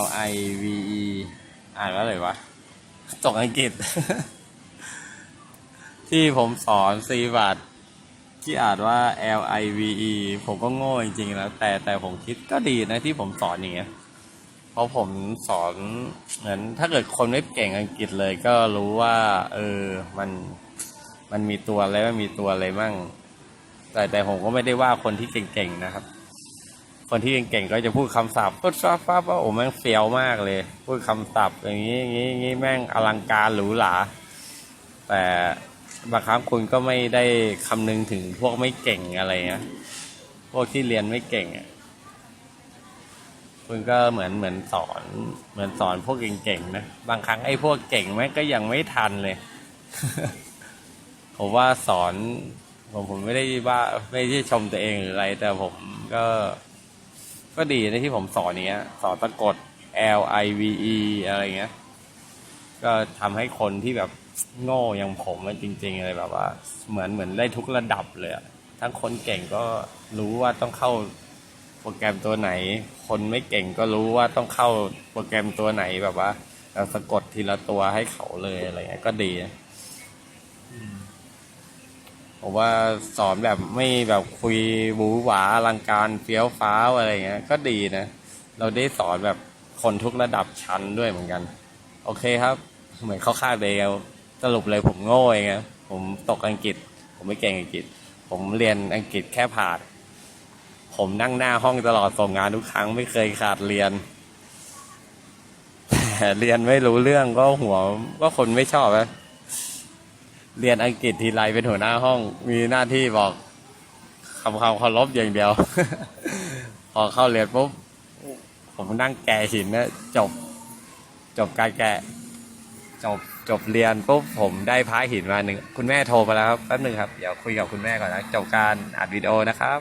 L I V E อ่านว่าอะไรวะตกอังกฤษ ที่ผมสอนซีบัตที่อ่านว่า L I V E ผมก็โง่จริงๆแล้วแต่แต่ผมคิดก็ดีนะที่ผมสอนอย่างเงี้ยเพราะผมสอนเหมือนถ้าเกิดคนไม่เก่งอังกฤษเลยก็รู้ว่า เออมันมันมีตัวอะไรมันมีตัวอะไรมั่ง แต่แต่ผมก็ไม่ได้ว่าคนที่เก่งๆนะครับ คนที่เก่งๆก็จะพูดคำศัพท์ปุ๊บฟ้าฟ้าว่าโอ้แม่งเฟี้ยวมากเลย พูดคำศัพท์อย่างนี้อย่างนี้อย่างนี้แม่งอลังการหรูหราแต่บางครั้งคุณก็ไม่ได้คำนึงถึงพวกไม่เก่งอะไรเงี้ยพวกที่เรียนไม่เก่งอะคุณก็เหมือนเหมือนสอนเหมือนสอนพวกเก่งๆนะบางครั้งไอ้พวกเก่งแม่งก็ยังไม่ทันเลยผมว่าสอนผมผมไม่ได้ว่าไม่ได้ชมตัวเองหรืออะไร แต่ผมก็ ก็ดีในที่ผมสอนเนี้ย สอนสะกด L I V E อะไรเงี้ย ก็ทำให้คนที่แบบโง่อย่างผมจริงๆอะไรแบบว่า เหมือนเหมือนได้ทุกระดับเลยทั้งคนเก่งก็รู้ว่าต้องเข้าโปรแกรมตัวไหน คนไม่เก่งก็รู้ว่าต้องเข้าโปรแกรมตัวไหนแบบว่าเราสะกดทีละตัวให้เขาเลยอะไรเงี้ยก็ดี ผมว่าสอนแบบไม่แบบคุยหวือหวาอลังการเฟี้ยวฟ้าวอะไรเงี้ย ก็ดีนะ เราได้สอนแบบคนทุกระดับชั้นด้วยเหมือนกัน โอเคครับ เหมือนเข้าข้างเดียวสรุปเลยผมโง่เองครับผมตกอังกฤษ ผมไม่เก่งอังกฤษ ผมเรียนอังกฤษแค่ผ่าน ผมนั่งหน้าห้องตลอดส่งงานทุกครั้งไม่เคยขาดเรียนแต่เรียนไม่รู้เรื่องก็หัวก็คนไม่ชอบนะ เรียนอังกฤษทีไรเป็นหัวหน้าห้อง มีหน้าที่บอกคำคำเคารพอย่างเดียว พอเข้าเรียนปุ๊บผมนั่งแกะหินนะจบ จบการแกะ จบจบเรียนปุ๊บผมได้พระหินมาหนึ่งคุณแม่โทรมาแล้วครับแป๊บหนึ่งครับ เดี๋ยวคุยกับคุณแม่ก่อนนะ จบการอัดวิดีโอนะครับ